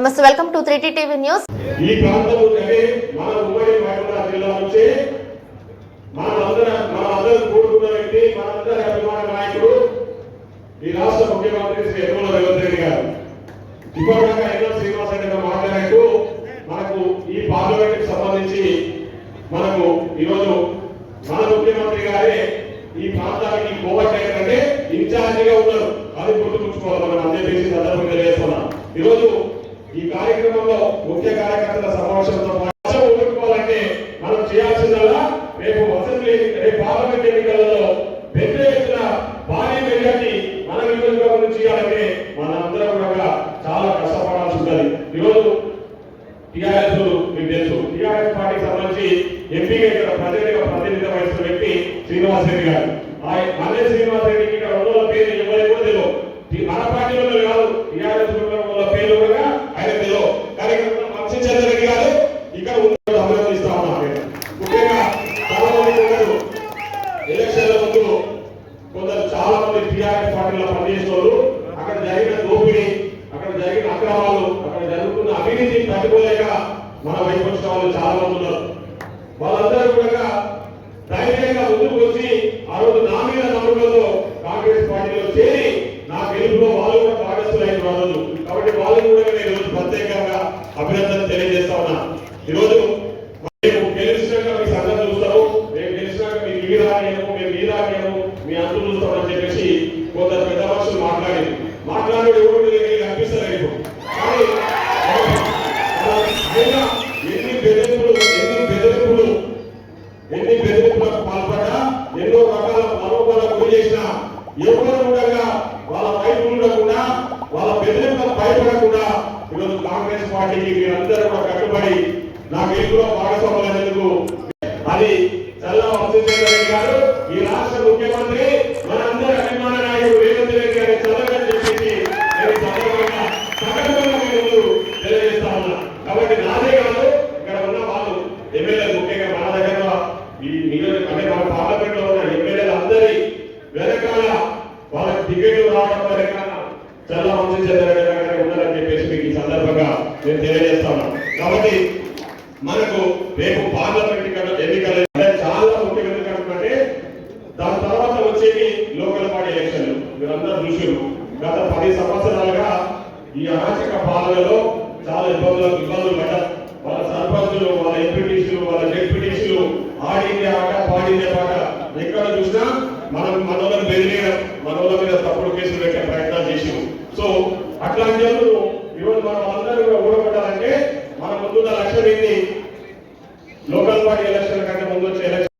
నమస్తే welcome to three TV news ఈ ప్రాంతం అంటే మన ఉమ్మడి మహబూబా జిల్లా నుంచి మనందరం మనందరం కూడుకున్న వ్యక్తి మనందరి అభిమాన నాయకుడు ఈ రాష్ట్ర ముఖ్యమంత్రి శ్రీ యనమల రేవంత్ రెడ్డి గారు. ఇప్పటిదాకా ఎన్నో శ్రీనివాస రెడ్డి గారు మాట్లాడుతూ మనకు ఈ పార్లమెంట్ సంబంధించి మనకు ఈరోజు మన ముఖ్యమంత్రి గారే ఈ ప్రాంతానికి కోవట్ కోవట్లేదంటే ఇన్ఛార్జిగా ఉన్నారు. అది గుర్తుపుచ్చుకోవాలి మనం. అందరి సందర్భంగా తెలియజేస్తున్నాం ఈరోజు ఈ కార్యక్రమంలో ముఖ్య కార్యకర్తల సమావేశంతో పాటు మనం చేయాల్సిందల్లా రేపు అసెంబ్లీ రేపు పార్లమెంట్ ఎన్నికలలో పెద్ద ఎత్తున భారీ మెజార్టీ మన నియోజకవర్గం నుంచి చేయాలంటే మనందరం కూడా చాలా కష్టపడాల్సి ఉంటుంది ఈరోజు టీఆర్ఎస్ మీకు తెలుసు. టీఆర్ఎస్ పార్టీకి సంబంధించి ఎంపీగా ఇక్కడ ప్రజలకు ప్రతినిధి వహిస్తున్న వ్యక్తి శ్రీనివాస్ రెడ్డి గారు. ఆ మల్లె శ్రీనివాస్ రెడ్డికి ఇక్కడ ఉన్న పేరు ఎవరికి కూడా తెలియదు. మన పార్టీలో కాదు టిఆర్ఎస్ వాళ్ళ పేరు కూడా ఆయన తెలియదు కానీ ఇక్కడ వంశీ చంద్ర రెడ్డి గారు ఇక్కడ ఉన్న అభినందిస్తా ఉన్నాను నేను. ముఖ్యంగా చాలా మంది ఉన్నారు ఎలక్షన్ల ముందు కొందరు చాలా మంది టీఆర్ఎస్ పార్టీలో పనిచేసిన అక్కడ జరిగిన దోపిడీ అక్కడ జరిగిన అక్రమాలు అక్కడ జరుగుతున్న అవినీతి తట్టుకోలేక మన వైపు వచ్చిన వాళ్ళు చాలా మంది ఉన్నారు. వాళ్ళందరూ కూడా ధైర్యంగా ముందుకు వచ్చి ఆ రోజు నా మీద నమ్మకంతో కాంగ్రెస్ పార్టీలో చేరి నా గెలుపులో వాళ్ళు కూడా భాగస్థులైన రోజు కాబట్టి వాళ్ళు కూడా నేను ప్రత్యేకంగా అభినందన తెలియజేస్తా ఉన్నా. ఈరోజు ఈరోజు కాంగ్రెస్ పార్టీకి మీరందరూ కూడా కట్టుబడి నా గెలుపులో భాగస్వాములైనందుకు అది చల్ల వంశీచంద్ర గారు ఈ రాష్ట్ర ముఖ్యమంత్రి మనందరి అభిమాన నాయకుడు రేవంత్ రెడ్డి గారి చల్లగా చెప్పేసి నేను ముందు తెలియజేస్తా ఉన్నా. కాబట్టి నాదే కాదు ఇక్కడ ఉన్న వాళ్ళు ఎమ్మెల్యే ముఖ్యంగా మన దగ్గర ఈ నియోజక అంటే మన పార్లమెంట్లో ఉన్న ఎమ్మెల్యేలు అందరి వెనకాల వాళ్ళకి టికెట్లు రావడం వెనకాల చాలా వంశీచంద్ర గారు చెప్పేసి మీకు ఈ సందర్భంగా నేను తెలియజేస్తాను. కాబట్టి మనకు రేపు పార్లమెంట్ ఎన్నికల ఎన్నికలు చాలా ముఖ్యం ఎందుకంటే దాని తర్వాత వచ్చేవి లోకల్ బాడీ ఎలక్షన్లు. మీరందరూ చూసారు గత పది సంవత్సరాలుగా ఈ అరాచక పాలనలో చాలా ఇబ్బందులు ఇబ్బందులు పడ్డారు. వాళ్ళ సర్పంచులు వాళ్ళ ఎంపీటీసీలు వాళ్ళ జెడ్పీటీసీలు ఆడిందే ఆట పాడిందే పాట ఎక్కడ చూసినా మనం మనోళ్ళని బెదిరి viene.